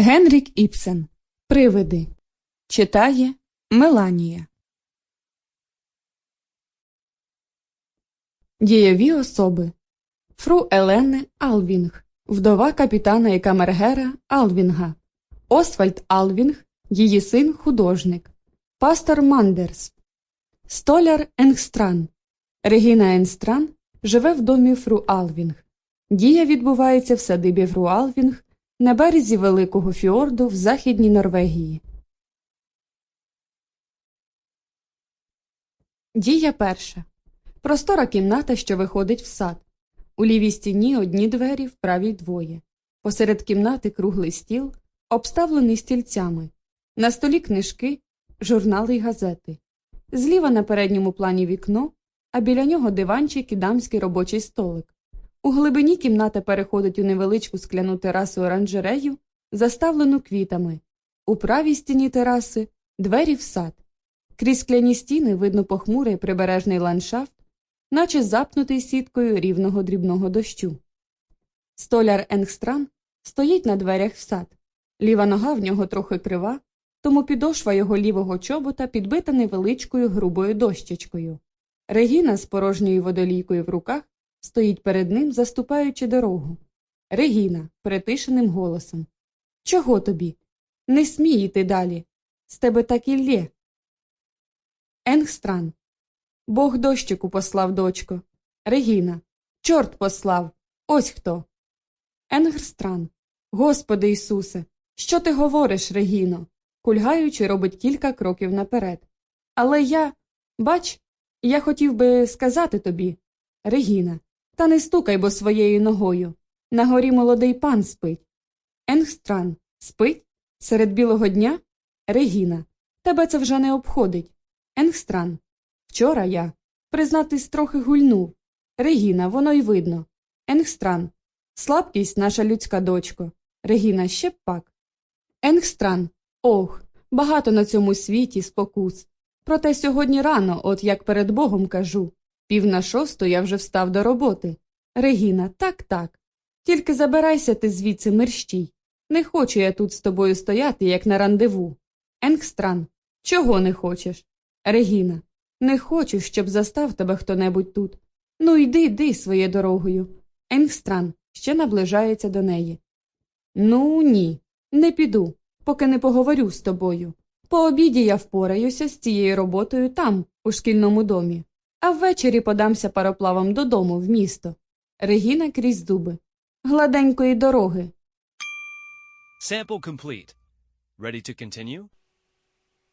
Генрік Іпсен. Привиди. Читає Меланія. Дієві особи. Фру Елене Алвінг. Вдова капітана і камергера Алвінга. Освальд Алвінг. Її син художник. Пастор Мандерс. Столяр Енгстран. Регіна Енстран живе в домі Фру Алвінг. Дія відбувається в садибі Фру Алвінг на березі Великого фіорду в Західній Норвегії. Дія перша. Простора кімната, що виходить в сад. У лівій стіні одні двері, в правій двоє. Посеред кімнати круглий стіл, обставлений стільцями. На столі книжки, журнали й газети. Зліва на передньому плані вікно, а біля нього диванчик і дамський робочий столик. У глибині кімната переходить у невеличку скляну терасу оранжерею, заставлену квітами. У правій стіні тераси двері в сад. Крізь скляні стіни видно похмурий прибережний ландшафт, наче запнутий сіткою рівного дрібного дощу. Столяр Енгстран стоїть на дверях в сад. Ліва нога в нього трохи крива, тому підошва його лівого чобота підбита невеличкою грубою дощечкою. Регіна з порожньою водолійкою в руках стоїть перед ним, заступаючи дорогу. Регіна притишеним голосом. Чого тобі? Не смій іти далі. З тебе так і лє. Енгстран. Бог дощику послав, дочко. Регіна. Чорт послав. Ось хто. Енгстран. Господи Ісусе, що ти говориш, Регіно? Кульгаючи, робить кілька кроків наперед. Але я. Бач, я хотів би сказати тобі. Регіна. Та не стукай бо своєю ногою. На горі молодий пан спить. Енгстран. Спить? Серед білого дня? Регіна. Тебе це вже не обходить. Енгстран. Вчора я. Признатись, трохи гульнув. Регіна, воно й видно. Енгстран. Слабкість наша людська дочко. Регіна ще пак. Енгстран. Ох, багато на цьому світі спокус. Проте сьогодні рано, от як перед Богом кажу. Пів на шосту я вже встав до роботи. Регіна, так, так. Тільки забирайся ти звідси мерщій. Не хочу я тут з тобою стояти, як на рандеву. Енгстран. Чого не хочеш? Регіна. Не хочу, щоб застав тебе хто-небудь тут. Ну, йди, йди своєю дорогою. Енгстран ще наближається до неї. Ну, ні, не піду, поки не поговорю з тобою. По обіді я впораюся з цією роботою там, у шкільному домі, а ввечері подамся пароплавом додому в місто. Регіна крізь зуби. Гладенької дороги. Sample complete. Ready to continue?